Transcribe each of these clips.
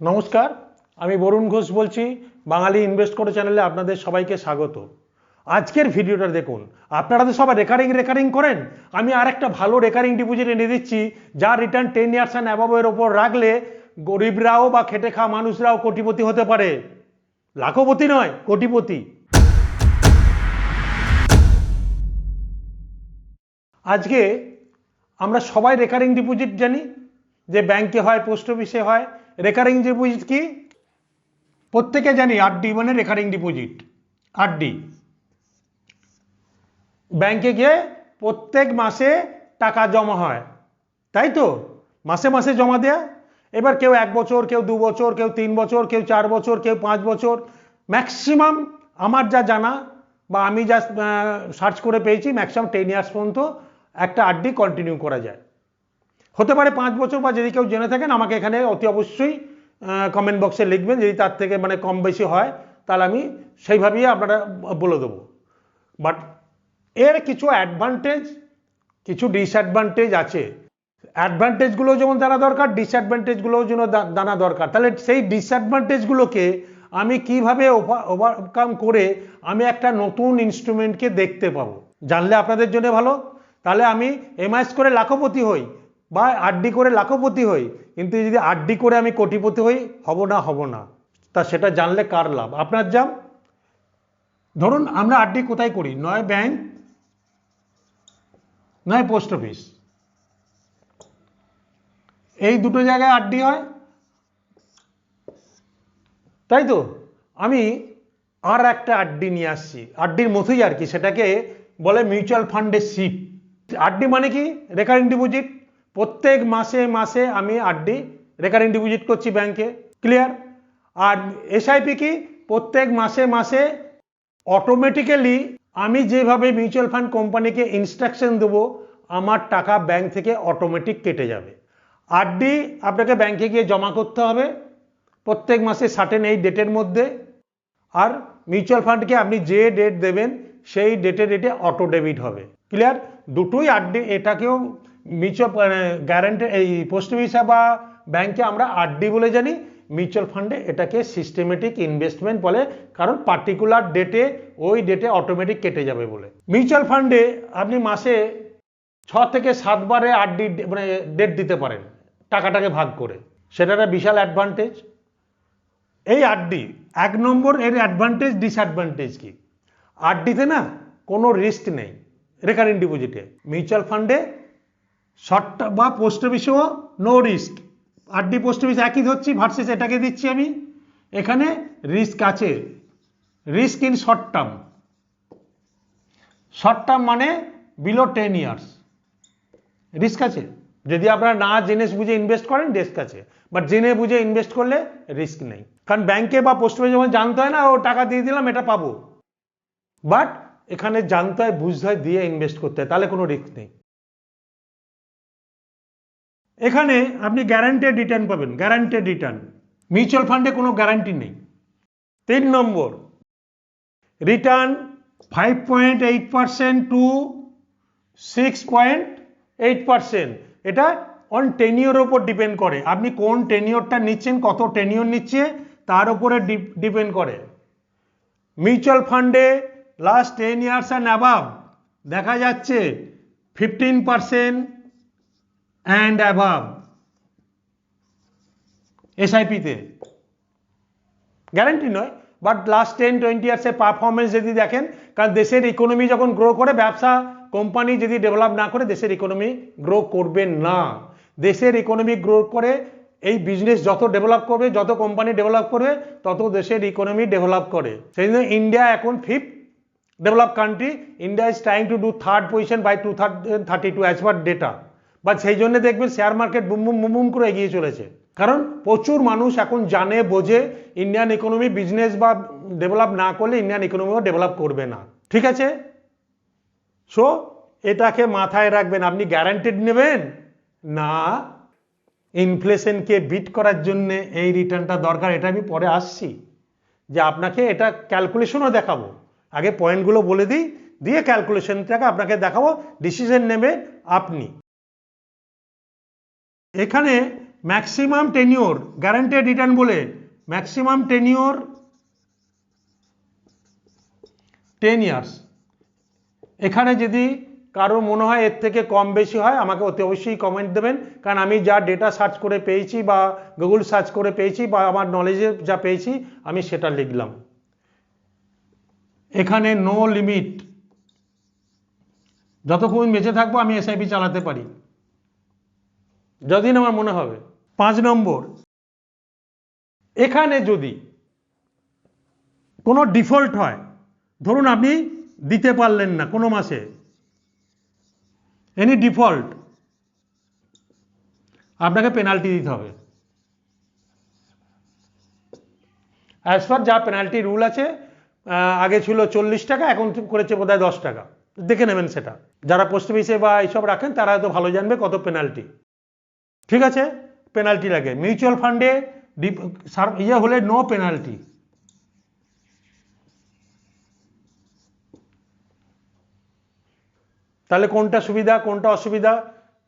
নমস্কার, আমি বরুণ ঘোষ বলছি, বাঙালি ইনভেস্ট করে চ্যানেলে আপনাদের সবাইকে স্বাগত। আজকের ভিডিওটা দেখুন আপনারা তো সবাই রেকারিং রেকারিং করেন? আমি আর একটা ভালো রেকারিং ডিপোজিট এনে দিচ্ছি যার রিটার্ন টেন ইয়ার্স অ্যান্ড অ্যাবাবের ওপর রাখলে গরিবরাও বা খেটে খাওয়া মানুষরাও কোটিপতি হতে পারে। লাখপতি নয়, কোটিপতি। আজকে আমরা সবাই রেকারিং ডিপোজিট জানি, যে ব্যাংকে হয় পোস্ট অফিসে হয় রেকারিং ডিপোজিট কি? প্রত্যেকে জানি আরডি মানে রেকারিং ডিপোজিট, আরডি। ব্যাংকে গিয়ে প্রত্যেক মাসে টাকা জমা হয়, তাই তো? মাসে মাসে জমা দেয়া। এবার কেউ এক বছর, কেউ দু বছর, কেউ তিন বছর, কেউ চার বছর, কেউ পাঁচ বছর, ম্যাক্সিমাম আমার যা জানা বা আমি যা সার্চ করে পেয়েছি, ম্যাক্সিমাম টেন ইয়ার্স পর্যন্ত একটা আরডি কন্টিনিউ করা যায়। হতে পারে পাঁচ বছর বা যদি কেউ জেনে থাকেন, আমাকে এখানে অতি অবশ্যই কমেন্ট বক্সে লিখবেন। যদি তার থেকে মানে কম বেশি হয়, তাহলে আমি সেইভাবেই আপনারা বলে দেবো। বাট এর কিছু অ্যাডভান্টেজ কিছু ডিসঅ্যাডভান্টেজ আছে। অ্যাডভান্টেজগুলো যেমন জানা দরকার ডিসঅ্যাডভান্টেজগুলোও যেন জানা দরকার। তাহলে সেই ডিসঅ্যাডভান্টেজগুলোকে আমি কীভাবে ওভারকাম করে আমি একটা নতুন ইনস্ট্রুমেন্টকে দেখতে পাবো? জানলে আপনাদের জন্য ভালো। তাহলে আমি এমআইএস করে লাখপতি হই। বা আরডি করে লাখপতি হই, কিন্তু যদি আরডি করে আমি কোটিপতি হই, হব না হব না। তা সেটা জানলে কার লাভ? আপনার যাম ধরুন আমরা আরডি কোথায় করি? নয় ব্যাংক, নয় পোস্ট অফিস। এই দুটো জায়গায় আরডি হয়। তাই তো? আমি আর একটা আরডি নিয়ে আসছি। আরডির মতোই আর কি, সেটাকে বলে মিউচুয়াল ফান্ডের সিপ আরডি মানে কি? Recurring deposit. প্রত্যেক মাসে মাসে আমি আরডি রেকারিং ডিপোজিট করছি ব্যাংকে ক্লিয়ার আর এসআইপি কি? প্রত্যেক মাসে মাসে অটোমেটিক্যালি আমি যেভাবে মিউচুয়াল ফান্ড কোম্পানিকে ইনস্ট্রাকশন দেবো, আমার টাকা ব্যাংক থেকে অটোমেটিক কেটে যাবে। আরডি আপনাকে ব্যাংকে গিয়ে জমা করতে হবে প্রত্যেক মাসে সার্টেন এই ডেটের মধ্যে। আর মিউচুয়াল ফান্ডকে আপনি যে ডেট দেবেন, সেই ডেটে ডেটে অটো ডেবিট হবে। ক্লিয়ার দুটোই আরডি এটাকেও মিউচুয়াল গ্যারান্টি এই পোস্ট অফিস বা ব্যাংকে আমরা আরডি বলে জানি। মিউচুয়াল ফান্ডে এটাকে সিস্টেমেটিক ইনভেস্টমেন্ট বলে, কারণ পার্টিকুলার ডেটে ওই ডেটে অটোমেটিক কেটে যাবে বলে। মিউচুয়াল ফান্ডে আপনি মাসে ছ থেকে সাতবারে আরডি মানে ডেট দিতে পারেন, টাকাটাকে ভাগ করে। সেটা একটা বিশাল অ্যাডভান্টেজ এই আরডি এক নম্বর এর অ্যাডভান্টেজ ডিসঅ্যাডভান্টেজ কি? আরডিতে না কোনো রিস্ক নেই রেকারিং ডিপোজিটে মিউচুয়াল ফান্ডে শর্ট বা পোস্ট অফিসেও no risk RD post office একই ধরছি ভার্সেস এটাকে দিচ্ছি আমি। এখানে রিস্ক আছে। Risk in short term short term মানে বিলো টেন ইয়ার্স রিস্ক আছে। যদি আপনারা না জেনে বুঝে ইনভেস্ট করেন রিস্ক আছে। বাট জেনে বুঝে ইনভেস্ট করলে রিস্ক নেই। কারণ ব্যাংকে বা পোস্ট অফিসে যখন জানতে হয় না, ও, টাকা দিয়ে দিলাম, এটা পাবো। বাট এখানে জানতে হয়, বুঝতে হয়, দিয়ে ইনভেস্ট করতে হয়। তাহলে কোনো রিস্ক নেই। এখানে আপনি গ্যারান্টেড রিটার্ন পাবেন গ্যারান্টেড রিটার্ন মিউচুয়াল ফান্ডে কোনো গ্যারান্টি নেই। তিন number return five point eight percent two six point eight percent এটা অন টেনিওর ওপর ডিপেন্ড করে। আপনি কোন টেনিওরটা নিচ্ছেন, কত টেনিওর নিচ্ছে, তার উপরে ডিপেন্ড করে। মিউচুয়াল ফান্ডে last ten years and above দেখা যাচ্ছে ফিফটিন পার্সেন্ট অ্যান্ড অ্যাবাভ এসআইপিতে গ্যারান্টি নয় বাট লাস্ট টেন টোয়েন্টি ইয়ার্সের পারফরমেন্স যদি দেখেন, কারণ দেশের ইকোনমি যখন গ্রো করে, ব্যবসা কোম্পানি যদি ডেভেলপ না করে, দেশের ইকোনমি গ্রো করবে না। দেশের ইকোনমি গ্রো করে, এই বিজনেস যত ডেভেলপ করবে, যত কোম্পানি ডেভেলপ করবে, তত দেশের ইকোনমি ডেভেলপ করে। সেই জন্য ইন্ডিয়া এখন fifth develop country India is trying to do third position by two third thirty two as per data বা সেই জন্য দেখবেন share market boom boom boom boom করে এগিয়ে চলেছে। কারণ প্রচুর মানুষ এখন জানে, বোঝে ইন্ডিয়ান ইকোনমি বিজনেস বা ডেভেলপ না করলে ইন্ডিয়ান ইকোনমিও ডেভেলপ করবে না। ঠিক আছে? সো এটাকে মাথায় রাখবেন, আপনি গ্যারান্টেড নেবেন? না। ইনফ্লেশনকে বিট করার জন্য এই রিটার্নটা দরকার, এটা আমি পরে আসছি। যে আপনাকে এটা ক্যালকুলেশনও দেখাবো। আগে পয়েন্টগুলো বলে দিই, দিয়ে ক্যালকুলেশনটাকে আপনাকে দেখাবো ডিসিশন নেবে আপনি। এখানে ম্যাক্সিমাম টেনিওর গ্যারান্টেড রিটার্ন বলে ম্যাক্সিমাম টেনিওর টেন ইয়ার্স এখানে যদি কারও মনে হয় এর থেকে কম বেশি হয়, আমাকে অতি অবশ্যই কমেন্ট দেবেন। কারণ আমি যা ডেটা সার্চ করে পেয়েছি বা গুগল সার্চ করে পেয়েছি বা আমার নলেজে যা পেয়েছি, আমি সেটা লিখলাম। এখানে নো লিমিট যতক্ষণ বেঁচে থাকব, আমি এসআইপি চালাতে পারি। যতদিন আমার মনে হবে। পাঁচ নম্বর, এখানে যদি কোনো ডিফল্ট হয়, ধরুন আপনি দিতে পারলেন না কোনো মাসে এনি ডিফল্ট আপনাকে পেনাল্টি দিতে হবে। অ্যাজ পার যা পেনাল্টি রুল আছে আগে ছিল চল্লিশ টাকা, এখন করেছে বোধহয় দশ টাকা। দেখে নেবেন সেটা। যারা পোস্ট অফিসে বা এইসব রাখেন, তারা হয়তো ভালো জানবে কত পেনাল্টি ঠিক আছে? পেনাল্টি লাগে। মিউচুয়াল ফান্ডে ইয়ে হলে নো পেনাল্টি তাহলে কোনটা সুবিধা, কোনটা অসুবিধা?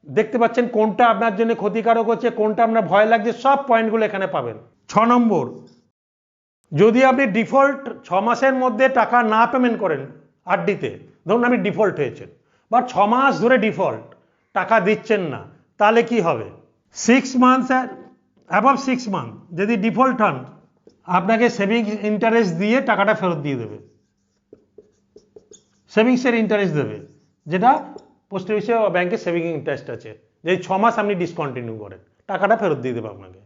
দেখতে পাচ্ছেন কোনটা আপনার জন্য ক্ষতিকারক হচ্ছে, কোনটা আপনার ভয় লাগছে, সব পয়েন্টগুলো এখানে পাবেন। ছ নম্বর, যদি আপনি ডিফল্ট ছ মাসের মধ্যে টাকা না পেমেন্ট করেন আরডিতে, ধরুন আপনি ডিফল্ট হয়েছেন, বা ছ মাস ধরে ডিফল্ট, টাকা দিচ্ছেন না, তাহলে কি হবে? Six months above six month যদি ডিফল্ট হন, আপনাকে সেভিংস ইন্টারেস্ট দিয়ে টাকাটা ফেরত দিয়ে দেবে। সেভিংসের ইন্টারেস্ট দেবে, যেটা পোস্ট অফিসে বা ব্যাংকে সেভিং ইন্টারেস্ট আছে। যে ছ মাস আপনি ডিসকন্টিনিউ করেন, টাকাটা ফেরত দিয়ে দেবে আপনাকে।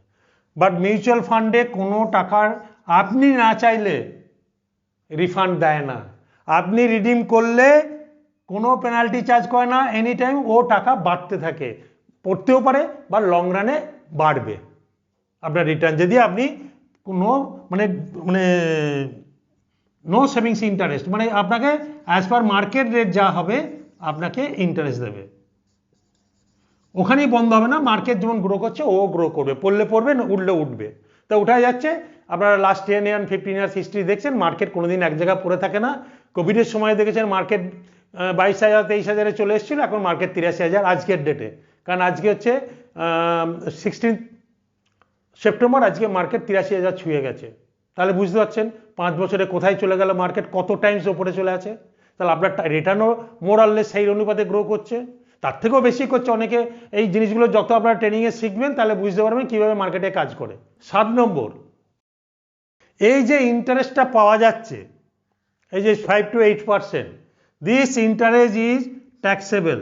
বাট মিউচুয়াল ফান্ডে কোনো টাকার আপনি না চাইলে রিফান্ড দেয় না। আপনি রিডিম করলে কোনো পেনাল্টি চার্জ করে না এনি টাইম ও টাকা বাড়তে থাকে। পড়তেও পারে বা লং রানে বাড়বে। আপনার রিটার্ন যদি আপনি কোনো মানে মানে নো সেভিংস ইন্টারেস্ট মানে আপনাকে অ্যাজ পার মার্কেট রেট যা হবে, আপনাকে ইন্টারেস্ট দেবে। ওখানেই বন্ধ হবে না মার্কেট যেমন গ্রো করছে, ও গ্রো করবে। পড়লে পড়বে উঠলে উঠবে। তা উঠা যাচ্ছে। আপনারা last ten year fifteen years history দেখছেন মার্কেট কোনোদিন এক জায়গায় পড়ে থাকে না। কোভিডের সময় দেখেছেন মার্কেট বাইশ হাজার, তেইশ হাজারে চলে এসেছিল, এখন মার্কেট তিরাশি হাজার আজকের ডেটে কারণ আজকে হচ্ছে সিক্সটিন সেপ্টেম্বর আজকে মার্কেট তিরাশি হাজার ছুঁয়ে গেছে। তাহলে বুঝতে পারছেন, পাঁচ বছরে কোথায় চলে গেল মার্কেট কত টাইমস ওপরে চলে আছে। তাহলে আপনার রিটার্নও মোরাললে সেই অনুপাতে গ্রো করছে। তার থেকেও বেশি করছে অনেকে। এই জিনিসগুলো যত আপনারা ট্রেনিংয়ে শিখবেন, তাহলে বুঝতে পারবেন কীভাবে মার্কেটে কাজ করে। সাত নম্বর, এই যে ইন্টারেস্টটা পাওয়া যাচ্ছে, এই যে five two eight percent this interest is taxable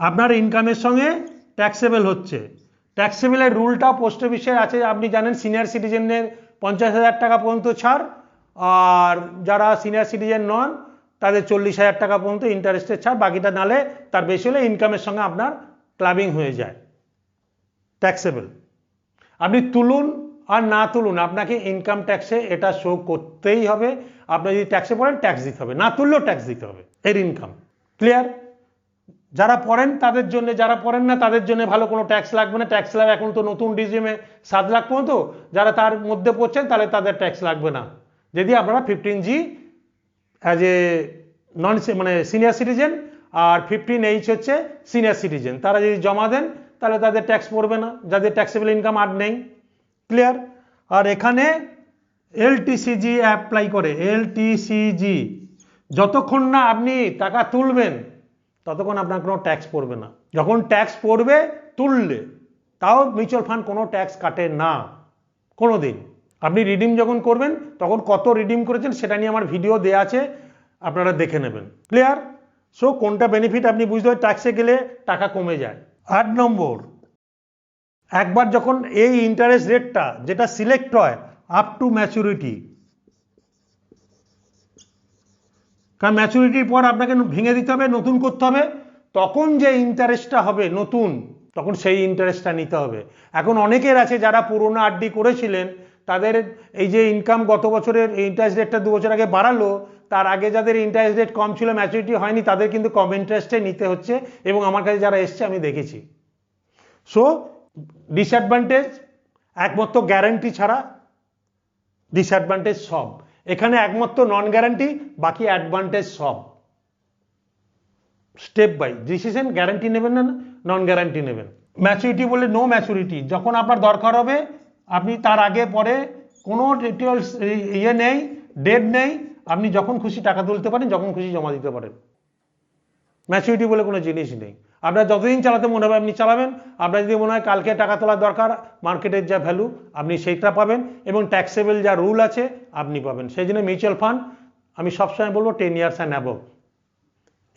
আপনার ইনকামের সঙ্গে ট্যাক্সেবল হচ্ছে। ট্যাক্সেবলের রুলটা পোস্ট অফিসের আছে। আপনি জানেন সিনিয়র সিটিজেনদের পঞ্চাশ হাজার টাকা পর্যন্ত ছাড়, আর যারা সিনিয়র সিটিজেন নন, তাদের চল্লিশ হাজার টাকা পর্যন্ত ইন্টারেস্টের ছাড়, বাকিটা নালে তার বেশি হলে ইনকামের সঙ্গে আপনার ক্লাবিং হয়ে যায়। ট্যাক্সেবল আপনি তুলুন আর না তুলুন, আপনাকে ইনকাম ট্যাক্সে এটা শো করতেই হবে। আপনি যদি ট্যাক্সে পড়েন ট্যাক্স দিতে হবে। না তুললেও ট্যাক্স দিতে হবে। এর ইনকাম ক্লিয়ার যারা পড়েন তাদের জন্য, যারা পড়েন না তাদের জন্য ভালো কোনো ট্যাক্স লাগবে না। ট্যাক্স লাগবে এখন তো নতুন ডিজিএমে সাত লাখ পর্যন্ত। যারা তার মধ্যে পড়ছেন তাহলে তাদের ট্যাক্স লাগবে না। যদি আপনারা fifteen G as a non মানে সিনিয়র সিটিজেন আর ফিফটিন এইচ হচ্ছে সিনিয়র সিটিজেন তারা যদি জমা দেন তাহলে তাদের ট্যাক্স পড়বে না। যাদের ট্যাক্সেবল ইনকাম আর নেই। ক্লিয়ার আর এখানে এলটিসিজি অ্যাপ্লাই করে। এলটিসিজি যতক্ষণ না আপনি টাকা তুলবেন ততক্ষণ আপনার কোনো ট্যাক্স পড়বে না। যখন ট্যাক্স পড়বে, তুললে, তাও মিউচুয়াল ফান্ড কোনো ট্যাক্স কাটে না কোনো দিন আপনি রিডিম যখন করবেন, তখন কত রিডিম করেছেন সেটা নিয়ে আমার ভিডিও দেওয়া আছে, আপনারা দেখে নেবেন। ক্লিয়ার সো কোনটা বেনিফিট আপনি বুঝতে হবে ট্যাক্সে গেলে টাকা কমে যায়। আট নম্বর, একবার যখন এই ইন্টারেস্ট রেটটা যেটা সিলেক্ট হয় আপ টু ম্যাচুরিটি কারণ ম্যাচুরিটির পর আপনাকে ভেঙে দিতে হবে, নতুন করতে হবে। তখন যে ইন্টারেস্টটা হবে নতুন, তখন সেই ইন্টারেস্টটা নিতে হবে। এখন অনেকের আছে যারা পুরোনো আরডি করেছিলেন, তাদের এই যে ইনকাম গত বছরের ইন্টারেস্ট রেটটা দু বছর আগে বাড়ালো, তার আগে যাদের ইন্টারেস্ট রেট কম ছিল ম্যাচুরিটি হয়নি, তাদের কিন্তু কম ইন্টারেস্টে নিতে হচ্ছে এবং আমার কাছে যারা এসছে, আমি দেখেছি। সো ডিসঅ্যাডভান্টেজ একমাত্র গ্যারান্টি ছাড়া ডিসঅ্যাডভান্টেজ সব। এখানে একমাত্র নন গ্যারান্টি বাকি অ্যাডভান্টেজ সব। স্টেপ বাই ডিসিশন গ্যারান্টি নেবেন না নন গ্যারান্টি নেবেন। ম্যাচুরিটি বলে নো ম্যাচুরিটি যখন আপনার দরকার হবে, আপনি তার আগে, পরে কোনো ডিটেলস ইয়ে নেই ডেট নেই, আপনি যখন খুশি টাকা তুলতে পারেন, যখন খুশি জমা দিতে পারেন। ম্যাচুরিটি বলে কোনো জিনিস নেই। আপনার যতদিন চালাতে মনে হবে আপনি চালাবেন। আপনার যদি মনে হয় কালকে টাকা তোলার দরকার, মার্কেটের যা ভ্যালু আপনি সেইটা পাবেন এবং ট্যাক্সেবল যা রুল আছে, আপনি পাবেন। সেই জন্য মিউচুয়াল ফান্ড আমি সবসময় বলব টেন ইয়ার্স অ্যান্ড অ্যাবভ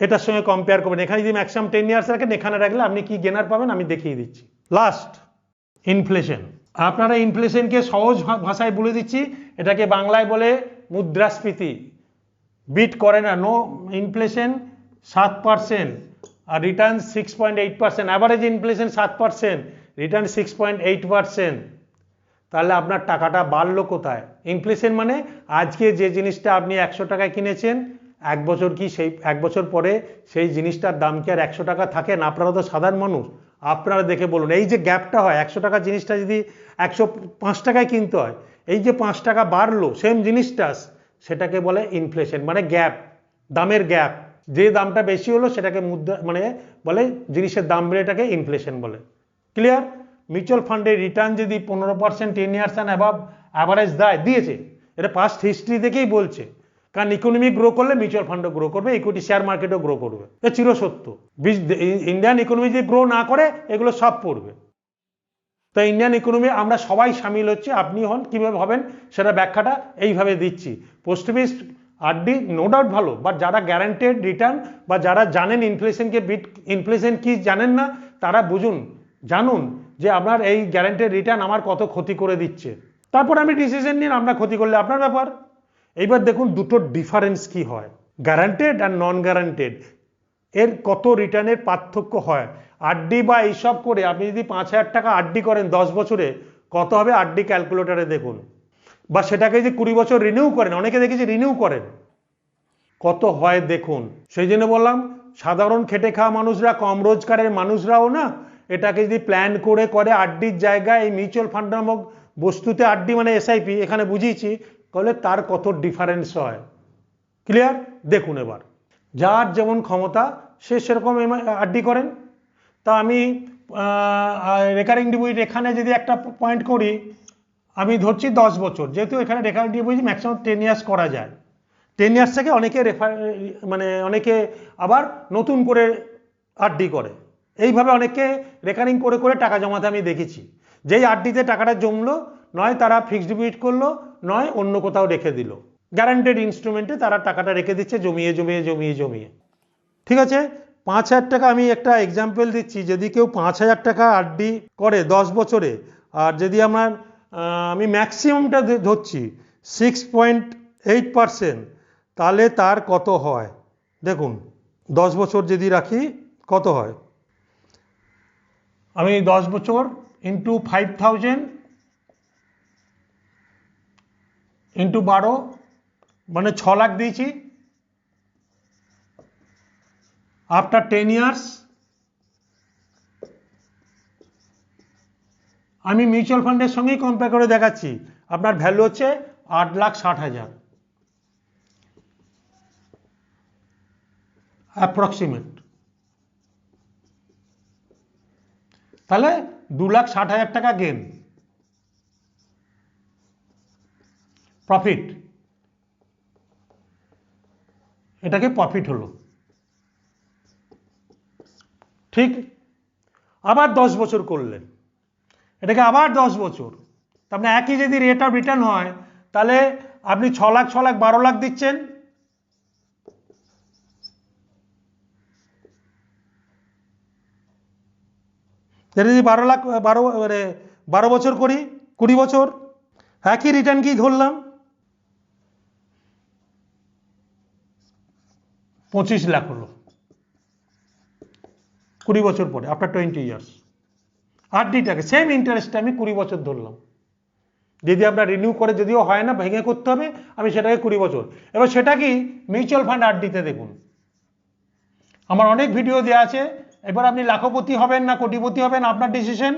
এটার সঙ্গে কম্পেয়ার করবেন। এখানে যদি ম্যাক্সিমাম টেন ইয়ার্স রাখেন, এখানে রাখলে আপনি কি গেনার পাবেন, আমি দেখিয়ে দিচ্ছি। লাস্ট ইনফ্লেশন আপনারা ইনফ্লেশনকে সহজ ভাষায় বলে দিচ্ছি। এটাকে বাংলায় বলে মুদ্রাস্ফীতি। বিট করে না নো ইনফ্লেশন সাত পার্সেন্ট আর return six point eight percent average inflation সাত percent return six point eight percent তাহলে আপনার টাকাটা বাড়লো কোথায়? ইনফ্লেশন মানে আজকে যে জিনিসটা আপনি একশো টাকায় কিনেছেন, এক বছর কি সেই, এক বছর পরে সেই জিনিসটার দাম কি আর একশো টাকা থাকে না? আপনারা তো সাধারণ মানুষ। আপনারা দেখে বলুন, এই যে গ্যাপটা হয়, একশো টাকা জিনিসটা যদি একশো পাঁচ টাকায় কিনতে হয়, এই যে পাঁচ টাকা বাড়লো সেম জিনিসটা, সেটাকে বলে ইনফ্লেশন মানে গ্যাপ দামের গ্যাপ যে দামটা বেশি হলো সেটাকে মুদ্রা মানে বলে জিনিসের দাম বেড়ে এটাকে ইনফ্লেশন বলে। ক্লিয়ার মিউচুয়াল ফান্ডের রিটার্ন যদি পনেরো percent ten years and above average দেয়, দিয়েছে। এটা পাস্ট হিস্ট্রি থেকেই বলছে। কারণ ইকোনমি গ্রো করলে মিউচুয়াল ফান্ডও গ্রো করবে ইকুইটি শেয়ার মার্কেটও গ্রো করবে। এটা চিরসত্য। ইন্ডিয়ান ইকোনমি যদি গ্রো না করে, এগুলো সব পড়বে। তো ইন্ডিয়ান ইকোনমি আমরা সবাই সামিল হচ্ছে, আপনি হন, কীভাবে হবেন, সেটা ব্যাখ্যাটা এইভাবে দিচ্ছি। Post office RD no doubt ভালো বাট যারা গ্যারান্টেড রিটার্ন বা যারা জানেন ইনফ্লেশনকে বিট ইনফ্লেশন কি জানেন না, তারা বুঝুন, জানুন যে আপনার এই গ্যারান্টেড রিটার্ন আমার কত ক্ষতি করে দিচ্ছে। তারপর আমি ডিসিশন নিন আপনার ক্ষতি করলে আপনার ব্যাপার। এইবার দেখুন দুটো ডিফারেন্স কি হয় গ্যারান্টেড আর নন গ্যারান্টেড এর কত রিটার্নের পার্থক্য হয়? আরডি বা এইসব করে আপনি যদি পাঁচ হাজার টাকা আরডি করেন দশ বছরে, কত হবে আরডি ক্যালকুলেটারে দেখুন। বা সেটাকে যে কুড়ি বছর রিনিউ করেন, অনেকে দেখেছি রিনিউ করেন। কত হয় দেখুন। সেই জন্য বললাম, সাধারণ খেটে খাওয়া মানুষরা, কম রোজগারের মানুষরাও না, এটাকে যদি প্ল্যান করে করে আড্ডির জায়গায় এই মিউচুয়াল ফান্ড নামক বস্তুতে আড্ডি মানে এসআইপি এখানে বুঝিয়েছি, তাহলে তার কত ডিফারেন্স হয়। ক্লিয়ার দেখুন এবার। যার যেমন ক্ষমতা, সে সেরকম আড্ডি করেন। তা আমি রেকারিং ডিপোজিট এখানে যদি একটা পয়েন্ট করি আমি ধরছি দশ বছর। যেহেতু এখানে recurring deposit maximum ten years করা যায়। টেন ইয়ার্স থেকে অনেকে রেফার মানে অনেকে আবার নতুন করে আরডি করে। এইভাবে অনেকে রেকারিং করে করে টাকা জমাতে আমি দেখেছি। যেই আরডিতে টাকাটা জমলো, নয় তারা ফিক্সড ডিপোজিট করল, নয় অন্য কোথাও রেখে দিল। গ্যারান্টেড ইনস্ট্রুমেন্টে তারা টাকাটা রেখে দিচ্ছে, জমিয়ে জমিয়ে জমিয়ে জমিয়ে। ঠিক আছে? পাঁচ হাজার টাকা আমি একটা এক্সাম্পল দিচ্ছি। যদি কেউ পাঁচ হাজার টাকা আরডি করে দশ বছরে, আর যদি আমার আমি ম্যাক্সিমামটা ধরছি সিক্স পয়েন্ট এইট পারসেন্ট তাহলে তার কত হয়? দেখুন, দশ বছর যদি রাখি, কত হয়? আমি দশ বছর ইন্টু ফাইভ থাউজেন্ড ইন্টু বারো মানে ছ লাখ দিয়েছি। আফটার টেন ইয়ার্স আমি মিউচুয়াল ফান্ডের সঙ্গেই কম্পেয়ার করে দেখাচ্ছি। আপনার ভ্যালু হচ্ছে আট লাখ ষাট হাজার। অ্যাপ্রক্সিমেট তাহলে দু লাখ ষাট হাজার টাকা গেন প্রফিট এটাকে প্রফিট হলো। ঠিক? আবার দশ বছর করলেন। এটাকে আবার দশ বছর। তার মানে একই যদি রেট অফ রিটার্ন হয়, তাহলে আপনি ছ লাখ ছ লাখ, বারো লাখ দিচ্ছেন। যদি বারো লাখ, বারো মানে বারো বছর করি, কুড়ি বছর, একই রিটার্ন কি ধরলাম? পঁচিশ লাখ হলো। কুড়ি বছর পরে আফটার টোয়েন্টি ইয়ার্স আরডিটাকে সেম ইন্টারেস্টে আমি কুড়ি বছর ধরলাম। যদি আপনার রিনিউ করে, যদিও হয় না, ভেঙে করতে হবে, আমি সেটাকে কুড়ি বছর। এবার সেটা কি? মিউচুয়াল ফান্ড আরডিতে দেখুন। আমার অনেক ভিডিও দেওয়া আছে, এবার আপনি লাখপতি হবেন না কোটিপতি হবেন, আপনার ডিসিশন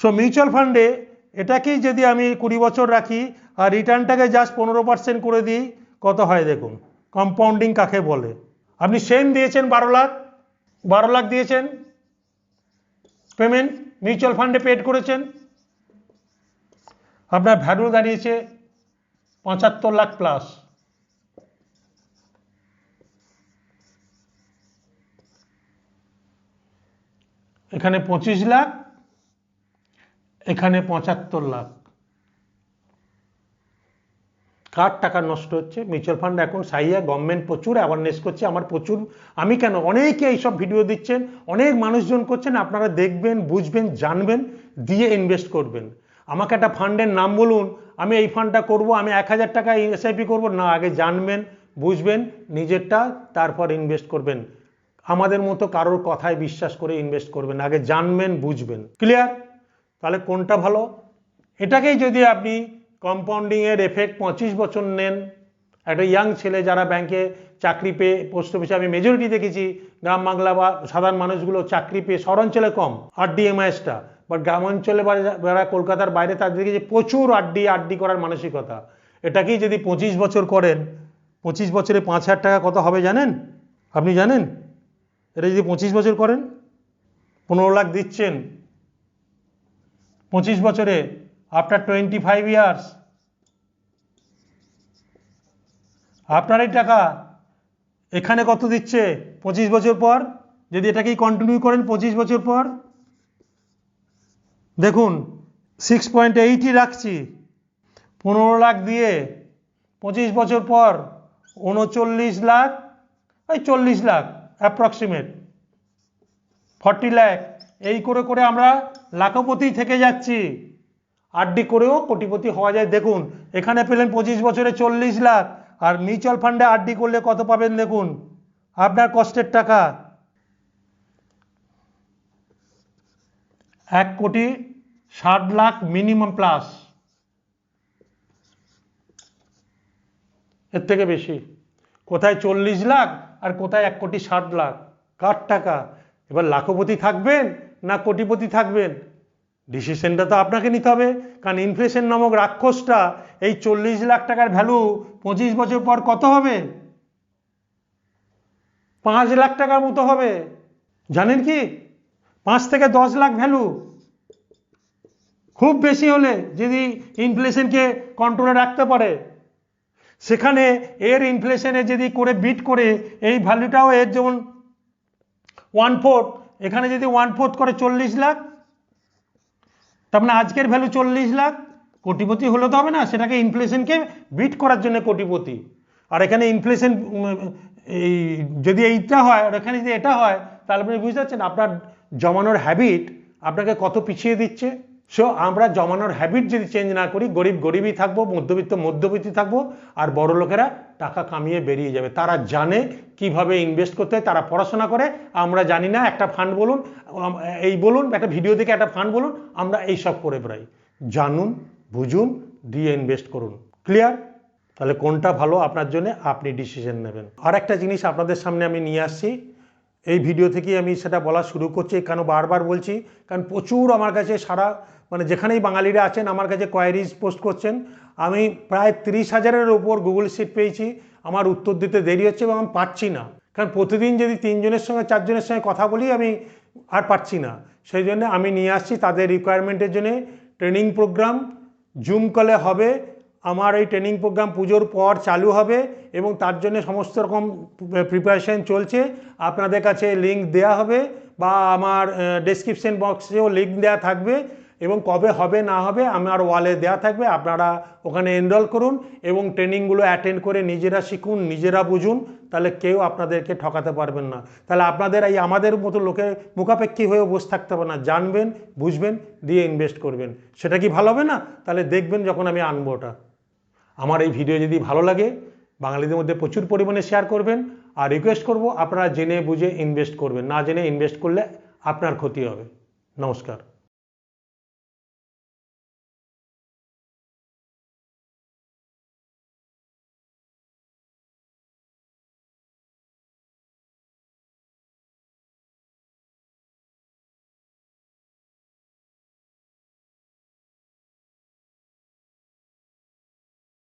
সো মিউচুয়াল ফান্ডে এটাকেই যদি আমি কুড়ি বছর রাখি, আর রিটার্নটাকে জাস্ট পনেরো পার্সেন্ট করে দিই, কত হয় দেখুন? কম্পাউন্ডিং কাকে বলে? আপনি সেম দিয়েছেন বারো লাখ। বারো লাখ দিয়েছেন। পেমেন্ট, মিউচুয়াল ফান্ডে পেড করেছেন। আপনার ভ্যালু দাঁড়িয়েছে পঁচাত্তর লাখ প্লাস এখানে পঁচিশ লাখ, এখানে পঁচাত্তর লাখ। কার টাকা নষ্ট হচ্ছে? মিউচুয়াল ফান্ড এখন সাইয়া গভর্নমেন্ট প্রচুর অ্যাওয়ারনেস করছে, আমার প্রচুর, আমি কেন? অনেকে এইসব ভিডিও দিচ্ছেন, অনেক মানুষজন করছেন, আপনারা দেখবেন, বুঝবেন, জানবেন, দিয়ে ইনভেস্ট করবেন। আমাকে একটা ফান্ডের নাম বলুন, আমি এই ফান্ডটা করব, আমি এক হাজার টাকা এসআইপি করব, না, আগে জানবেন, বুঝবেন, নিজেরটা তারপর ইনভেস্ট করবেন। আমাদের মতো কারোর কথায় বিশ্বাস করে ইনভেস্ট করবেন, আগে জানবেন, বুঝবেন। ক্লিয়ার তাহলে কোনটা ভালো? এটাকেই যদি আপনি কম্পাউন্ডিং এর এফেক্ট পঁচিশ বছর নেন। একটা ইয়াং ছেলে যারা ব্যাংকে চাকরি পেয়ে পোস্ট অফিসে আমি মেজরিটি দেখেছি, গ্রাম বাংলা বা সাধারণ মানুষগুলো চাকরি পেয়ে শহরাঞ্চলে কম আরডিএমআইএসটা বাট গ্রামাঞ্চলে বা যারা কলকাতার বাইরে তাদের দেখেছি প্রচুর আড্ডি আড্ডি করার মানসিকতা। এটাকেই যদি পঁচিশ বছর করেন, পঁচিশ বছরে পাঁচ হাজার টাকা কত হবে জানেন? আপনি জানেন? এটা যদি পঁচিশ বছর করেন, পনেরো লাখ দিচ্ছেন, পঁচিশ বছরে আফটার টোয়েন্টি ফাইভ ইয়ার্স আপনার এই টাকা এখানে কত দিচ্ছে? পঁচিশ বছর পর? যদি এটাকেই কন্টিনিউ করেন পঁচিশ বছর পর? দেখুন সিক্স পয়েন্ট এইটই রাখছি। পনেরো লাখ দিয়ে পঁচিশ বছর পর উনচল্লিশ লাখ ওই চল্লিশ লাখ অ্যাপ্রক্সিমেট ফর্টি লাখ। এই করে করে আমরা লাখপতি থেকে যাচ্ছি। আরডি করেও কোটিপতি হওয়া যায়। দেখুন, এখানে পেলেন পঁচিশ বছরে চল্লিশ লাখ। আর মিউচুয়াল ফান্ডে আরডি করলে কত পাবেন দেখুন? আপনার কষ্টের টাকা। এক কোটি ষাট লাখ মিনিমাম প্লাস। এর থেকে বেশি। কোথায় চল্লিশ লাখ আর কোথায় এক কোটি ষাট লাখ? কার টাকা? এবার লাখপতি থাকবেন না কোটিপতি থাকবেন? ডিসিশনটা তো আপনাকে নিতে হবে। কারণ ইনফ্লেশন নামক রাক্ষসটা এই চল্লিশ লাখ টাকার ভ্যালু পঁচিশ বছর পর কত হবে? পাঁচ লাখ টাকার মতো হবে। জানেন কি? পাঁচ থেকে দশ লাখ ভ্যালু খুব বেশি হলে যদি ইনফ্লেশনকে কন্ট্রোলে রাখতে পারে। সেখানে এর ইনফ্লেশনে যদি করে বিট করে, এই ভ্যালুটাও এর যেমন ওয়ান ফোর্থ এখানে যদি ওয়ান ফোর্থ করে চল্লিশ লাখ তার মানে আজকের ভ্যালু চল্লিশ লাখ, কোটিপতি হলে তো হবে না, সেটাকে ইনফ্লেশনকে বিট করার জন্য কোটিপতি। আর এখানে ইনফ্লেশন এই যদি এইটা হয়, আর এখানে যদি এটা হয়, তাহলে আপনি বুঝতে পারছেন, আপনার জমানোর হ্যাবিট আপনাকে কত পিছিয়ে দিচ্ছে? সো আমরা জমানোর হ্যাবিট যদি চেঞ্জ না করি, গরিব গরিবই থাকব, মধ্যবিত্ত মধ্যবিত্তি থাকব, আর বড় লোকেরা টাকা কামিয়ে বেরিয়ে যাবে। তারা জানে কীভাবে ইনভেস্ট করতে হয়, তারা পড়াশোনা করে। আমরা জানি না, একটা ফান্ড বলুন এই বলুন, একটা ভিডিও দেখে একটা ফান্ড বলুন, আমরা এই সব করে বেড়াই। জানুন, বুঝুন, দিয়ে ইনভেস্ট করুন। ক্লিয়ার তাহলে কোনটা ভালো আপনার জন্য, আপনি ডিসিশন নেবেন। আর একটা জিনিস আপনাদের সামনে আমি নিয়ে আসছি। এই ভিডিও থেকেই আমি সেটা বলা শুরু করছি। কেন বারবার বলছি? কারণ প্রচুর আমার কাছে সারা মানে যেখানেই বাঙালিরা আছেন, আমার কাছে কোয়ারিজ পোস্ট করছেন। আমি প্রায় তিরিশ হাজারের ওপর গুগল সিট পেয়েছি। আমার উত্তর দিতে দেরি হচ্ছে এবং আমি পারছি না। কারণ প্রতিদিন যদি তিনজনের সঙ্গে, চারজনের সঙ্গে কথা বলি, আমি আর পারছি না। সেই জন্য আমি নিয়ে আসছি তাদের রিকোয়ারমেন্টের জন্য। ট্রেনিং প্রোগ্রাম জুম কলে হবে। আমার এই ট্রেনিং প্রোগ্রাম পুজোর পর চালু হবে এবং তার জন্য সমস্ত রকম প্রিপারেশন চলছে। আপনাদের কাছে লিঙ্ক দেয়া হবে বা আমার ডেসক্রিপশন বক্সেও লিঙ্ক দেওয়া থাকবে। এবং কবে হবে, না হবে, আমার ওয়ালে দেওয়া থাকবে। আপনারা ওখানে এনরোল করুন এবং ট্রেনিংগুলো অ্যাটেন্ড করে নিজেরা শিখুন, নিজেরা বুঝুন, তাহলে কেউ আপনাদেরকে ঠকাতে পারবেন না। তাহলে আপনাদের এই আমাদের মতো লোকে মুখাপেক্ষী হয়েও বসে থাকতে হবে না। জানবেন, বুঝবেন, দিয়ে ইনভেস্ট করবেন। সেটা কি ভালো হবে না? তাহলে দেখবেন যখন আমি আনব ওটা। আমার এই ভিডিও যদি ভালো লাগে, বাঙালিদের মধ্যে প্রচুর পরিমাণে শেয়ার করবেন। আর রিকোয়েস্ট করব, আপনারা জেনে বুঝে ইনভেস্ট করবেন। না জেনে ইনভেস্ট করলে আপনার ক্ষতি হবে। নমস্কার।